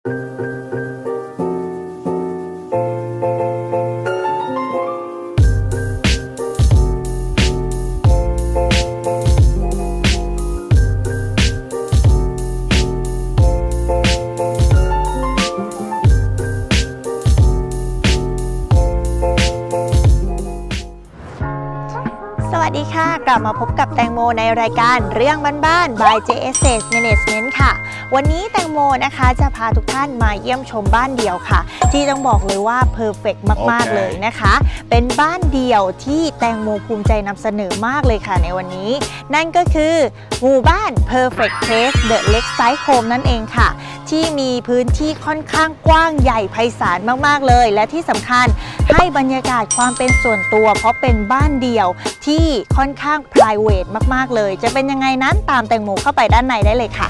สวัสดีค่ะ กลับมาพบกับแตงโมในรายการเรื่องบ้านๆ by JSS Management ค่ะ วันนี้แตงโมนะคะจะพาทุกท่านมาเยี่ยมชมบ้านเดี่ยวค่ะ ที่ต้องบอกเลยว่าเพอร์เฟกมากโอเคๆเลยนะคะ เป็นบ้านเดี่ยวที่แตงโมภูมิใจนำเสนอมากเลยค่ะในวันนี้ นั่นก็คือหมู่บ้าน Perfect Place The Lakeside Home นั่นเองค่ะ ที่มีพื้นที่ค่อนข้างกว้างใหญ่ไพศาลมาก ๆ เลย และที่สำคัญให้บรรยากาศความเป็นส่วนตัว เพราะเป็นบ้านเดี่ยวที่ค่อนข้าง p r i v a t มาก ๆ เลย จะเป็นยังไงนั้นตามแตงโมเข้าไปด้านในได้เลยค่ะ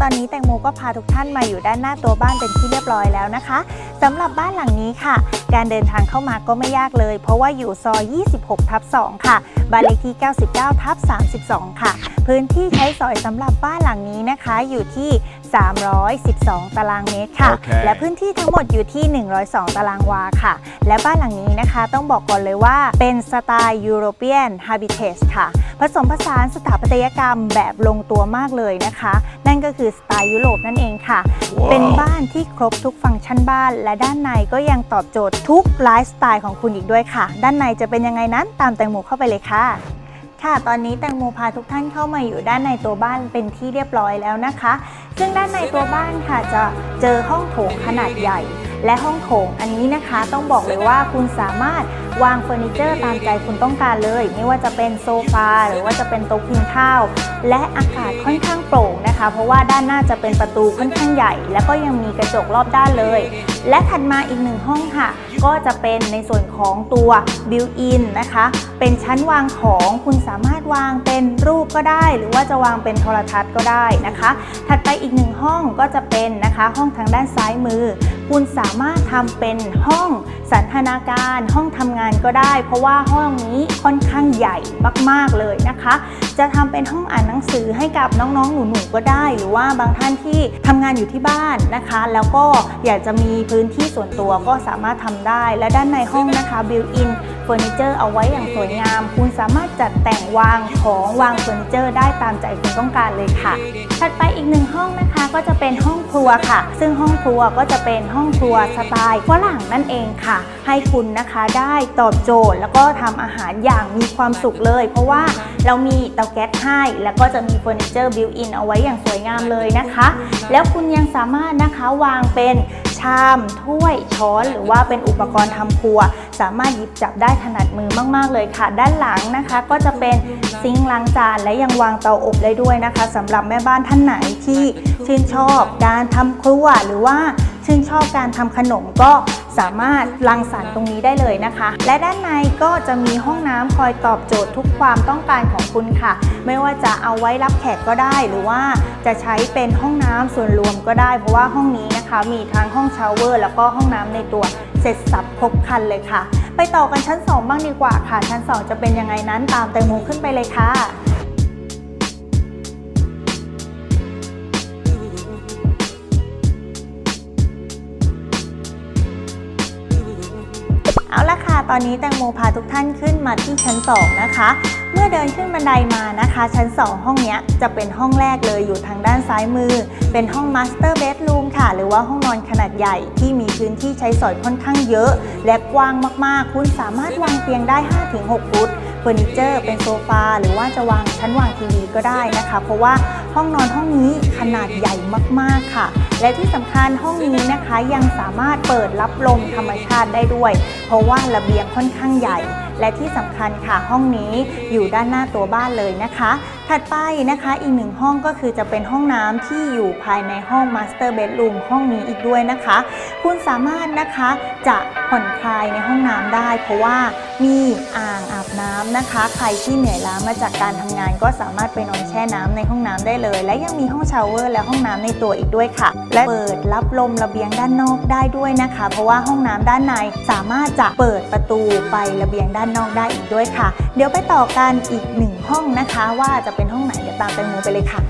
ตอนนี้แตงโมก็พาทุกท่านมาอยู่ด้านหน้าตัวบ้านเป็นที่เรียบร้อยแล้วนะคะสำหรับบ้านหลังนี้ค่ะ การเดินทางเข้ามาก็ไม่ยากเลย เพราะว่าอยู่ซอย 26 ทับ 2 ค่ะ บ้านเลขที่ 99 ทับ 32 ค่ะ พื้นที่ใช้สอยสำหรับบ้านหลังนี้นะคะอยู่ที่ 312 ตารางเมตรค่ะโอเคและพื้นที่ทั้งหมดอยู่ที่ 102 ตารางวาค่ะ และบ้านหลังนี้นะคะต้องบอกก่อนเลยว่าเป็นสไตล์ยูโรเปียนฮาบิเทสค่ะ ผสมผสานสถาปัตยกรรมแบบลงตัวมากเลยนะคะ นั่นก็คือสไตล์ยุโรปนั่นเองค่ะเป็นบ้านที่ครบทุกฟังก์ชันบ้าน และด้านในก็ยังตอบโจทย์ทุกไลฟ์สไตล์ของคุณอีกด้วยค่ะ ด้านในจะเป็นยังไงนั้นตามแตงโมเข้าไปเลยค่ะค่ะ ตอนนี้แตงโมพาทุกท่านเข้ามาอยู่ด้านในตัวบ้านเป็นที่เรียบร้อยแล้วนะคะ ซึ่งด้านในตัวบ้านค่ะจะเจอห้องโถงขนาดใหญ่ และห้องโถงอันนี้นะคะต้องบอกเลยว่าคุณสามารถวางเฟอร์นิเจอร์ตามใจคุณต้องการเลย ไม่ว่าจะเป็นโซฟาหรือว่าจะเป็นโต๊ะกินข้าว และอากาศค่อนข้างโปร่งนะคะ เพราะว่าด้านหน้าจะเป็นประตูค่อนข้างใหญ่ แล้วก็ยังมีกระจกรอบด้านเลย และถัดมาอีกหนึ่งห้องค่ะ ก็จะเป็นในส่วนของตัวบิวอินนะคะ เป็นชั้นวางของคุณสามารถวางเป็นรูปก็ได้ หรือว่าจะวางเป็นโทรทัศน์ก็ได้นะคะ ถัดไปอีกหนึ่งห้องก็จะเป็นนะคะห้องทางด้านซ้ายมือ คุณสามารถทำเป็นห้องสันทนาการห้องทำงานก็ได้ เพราะว่าห้องนี้ค่อนข้างใหญ่มาก ๆเลยนะคะ จะทำเป็นห้องอ่านหนังสือให้กับน้องๆหนูๆก็ได้ หรือว่าบางท่านที่ทำงานอยู่ที่บ้านนะคะ แล้วก็อยากจะมีพื้นที่ส่วนตัวก็สามารถทำได้ และด้านในห้องนะคะบิวอิน ฟอร์นิเจอร์เอาไว้อย่างสวยงาม คุณสามารถจัดแต่งวางของวางเฟอร์นิเจอร์ได้ตามใจคุณต้องการเลยค่ะ ถัดไปอีกหนึ่งห้องนะคะก็จะเป็นห้องครัวค่ะ ซึ่งห้องครัวก็จะเป็นห้องครัวสไตล์ฝรั่งนั่นเองค่ะ ให้คุณนะคะได้ตอบโจทย์ แล้วก็ทำอาหารอย่างมีความสุขเลย เพราะว่าเรามีเตาแก๊สให้แล้วก็จะมีเฟอร์นิเจอร์บิวอินเอาไว้อย่างสวยงามเลยนะคะ แล้วคุณยังสามารถนะคะวางเป็น ชาม ถ้วย ช้อน หรือว่าเป็นอุปกรณ์ทำครัว สามารถหยิบจับได้ถนัดมือมาก ๆ เลยค่ะ ด้านหลังนะคะ ก็จะเป็นซิงค์ล้างจาน และยังวางเตาอบได้ด้วยนะคะสำหรับแม่บ้านท่านไหนที่ชื่นชอบการทำครัวหรือว่าชื่นชอบการทำขนมก็ สามารถรังสรรค์ตรงนี้ได้เลยนะคะ และด้านในก็จะมีห้องน้ำคอยตอบโจทย์ทุกความต้องการของคุณค่ะ ไม่ว่าจะเอาไว้รับแขกก็ได้ หรือว่าจะใช้เป็นห้องน้ำส่วนรวมก็ได้ เพราะว่าห้องนี้นะคะ มีทั้งห้องชาวเวอร์ แล้วก็ห้องน้ำในตัวเสร็จสับครบคันเลยค่ะ ไปต่อกันชั้น 2 บ้างดีกว่าค่ะ ชั้น 2 จะเป็นยังไงนั้นตามแตงโมขึ้นไปเลยค่ะ ตอนนี้แตงโมพาทุกท่านขึ้นมาที่ชั้น 2 นะคะ เมื่อเดินขึ้นบันไดมานะคะ ชั้น 2 ห้องนี้จะเป็นห้องแรกเลยอยู่ทางด้านซ้ายมือ เป็นห้อง Master Bedroom ค่ะ หรือว่าห้องนอนขนาดใหญ่ที่มีพื้นที่ใช้สอยค่อนข้างเยอะ และกว้างมากๆ คุณสามารถวางเตียงได้ 5-6 ฟุตเฟอร์นิเจอร์เป็นโซฟาหรือว่าจะวางชั้นวางทีวีก็ได้นะคะ เพราะว่าห้องนอนห้องนี้ขนาดใหญ่มากๆค่ะ และที่สำคัญห้องนี้นะคะยังสามารถเปิดรับลมธรรมชาติได้ด้วย เพราะว่าระเบียงค่อนข้างใหญ่ และที่สำคัญค่ะห้องนี้อยู่ด้านหน้าตัวบ้านเลยนะคะถัดไปนะคะอีกหนึ่งห้องก็คือจะเป็นห้องน้ำที่อยู่ภายในห้อง Master Bedroom ห้องนี้อีกด้วยนะคะ คุณสามารถนะคะจะผ่อนคลายในห้องน้ำได้ เพราะว่ามีอ่างอาบน้ำนะคะ ใครที่เหนื่อยล้ามาจากการทำงาน ก็สามารถไปนอนแช่น้ำในห้องน้ำได้เลย และยังมีห้องชาวเวอร์และห้องน้ำในตัวอีกด้วยค่ะ และเปิดรับลมระเบียงด้านนอกได้ด้วยนะคะ เพราะว่าห้องน้ำด้านในสามารถจะเปิดประตูไประเบียงด้านนอกได้อีกด้วยค่ะ เดี๋ยวไปต่อกันอีกหนึ่งห้องนะคะว่าจะเป็นห้องไหนเดี๋ยวตามแตงโมไปเลยค่ะ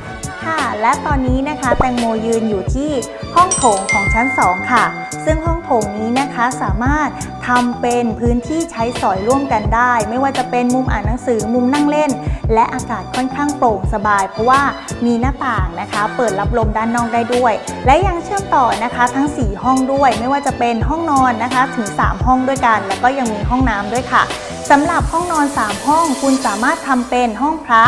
ค่ะ และตอนนี้นะคะแตงโมยืนอยู่ที่ห้องโถงของชั้น 2 ค่ะ ซึ่งห้องโถงนี้นะคะสามารถทำเป็นพื้นที่ใช้สอยร่วมกันได้ ไม่ว่าจะเป็นมุมอ่านหนังสือมุมนั่งเล่น และอากาศค่อนข้างโปร่งสบาย เพราะว่ามีหน้าต่างนะคะ เปิดรับลมด้านนอกได้ด้วย และยังเชื่อมต่อนะคะทั้ง 4 ห้องด้วย ไม่ว่าจะเป็นห้องนอนนะคะถึง 3 ห้องด้วยกัน แล้วก็ยังมีห้องน้ำด้วยค่ะ สำหรับห้องนอน 3 ห้องคุณสามารถทำเป็นห้องพระ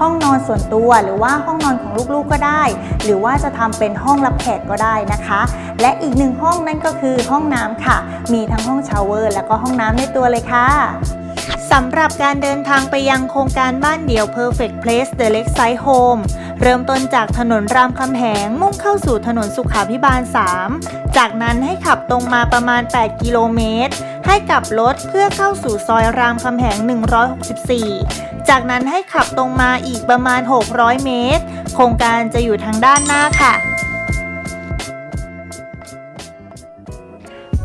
ห้องนอนส่วนตัว หรือว่าห้องนอนของลูกๆก็ได้ หรือว่าจะทำเป็นห้องรับแขกก็ได้นะคะ และอีกหนึ่งห้องนั่นก็คือห้องน้ำค่ะ มีทั้งห้องชาวเวอร์ แล้วก็ห้องน้ำในตัวเลยค่ะสำหรับการเดินทางไปยังโครงการบ้านเดี่ยว Perfect Place The Lakeside Home เริ่มต้นจากถนนรามคำแหงมุ่งเข้าสู่ถนนสุขาพิบาล 3 จากนั้นให้ขับตรงมาประมาณ 8 กิโลเมตร ให้กลับรถเพื่อเข้าสู่ซอยรามคำแหง 164 จากนั้นให้ขับตรงมาอีกประมาณ 600 เมตร โครงการจะอยู่ทางด้านหน้าค่ะ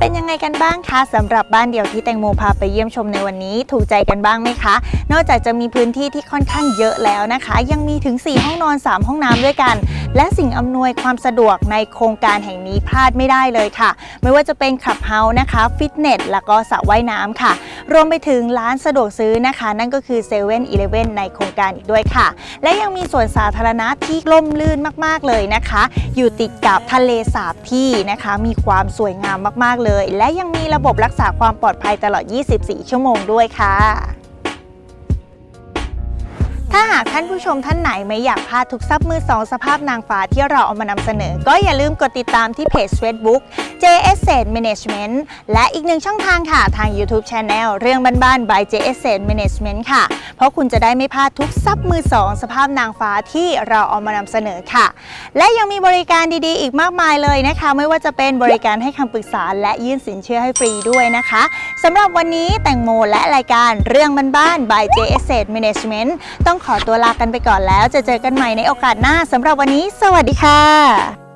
เป็นยังไงกันบ้างคะสำหรับบ้านเดี่ยวที่แตงโมพาไปเยี่ยมชมในวันนี้ถูกใจกันบ้างไหมคะ นอกจากจะมีพื้นที่ที่ค่อนข้างเยอะแล้วนะคะ ยังมีถึง 4 ห้องนอน 3 ห้องน้ำด้วยกัน และสิ่งอำนวยความสะดวกในโครงการแห่งนี้พลาดไม่ได้เลยค่ะ ไม่ว่าจะเป็นคลับเฮาส์นะคะฟิตเนสแล้วก็สระว่ายน้ำค่ะ รวมไปถึงร้านสะดวกซื้อนะคะ นั่นก็คือ7 e เ e ่ e อในโครงการอีกด้วยค่ะ และยังมีสวนสาธารณะที่ร่มรื่นมากๆเลยนะคะ อยู่ติดกับทะเลสาบที่นะคะ มีความสวยงามมากๆเลย และยังมีระบบรักษาความปลอดภัยตลอด 24 ชั่วโมงด้วยค่ะ ถ้าหากท่านผู้ชมท่านไหนไม่อยากพลาดทุกซับมือสองสภาพนางฟ้าที่เราเอามานำเสนอ ก็อย่าลืมกดติดตามที่เพจ Facebook JS Set Management และอีกหนึ่งช่องทางค่ะ ทาง YouTube Channel เรื่องบ้านๆ by JS Set Management ค่ะ เพราะคุณจะได้ไม่พลาดทุกซับมือสองสภาพนางฟ้าที่เราเอามานำเสนอค่ะ และยังมีบริการดีๆ อีกมากมายเลยนะคะ ไม่ว่าจะเป็นบริการให้คำปรึกษาและยื่นสินเชื่อให้ฟรีด้วยนะคะสำหรับวันนี้แตงโมและรายการเรื่องบ้านๆ by JS Set Management ต้องขอตัวลากันไปก่อนแล้ว จะเจอกันใหม่ในโอกาสหน้าสำหรับวันนี้ สวัสดีค่ะ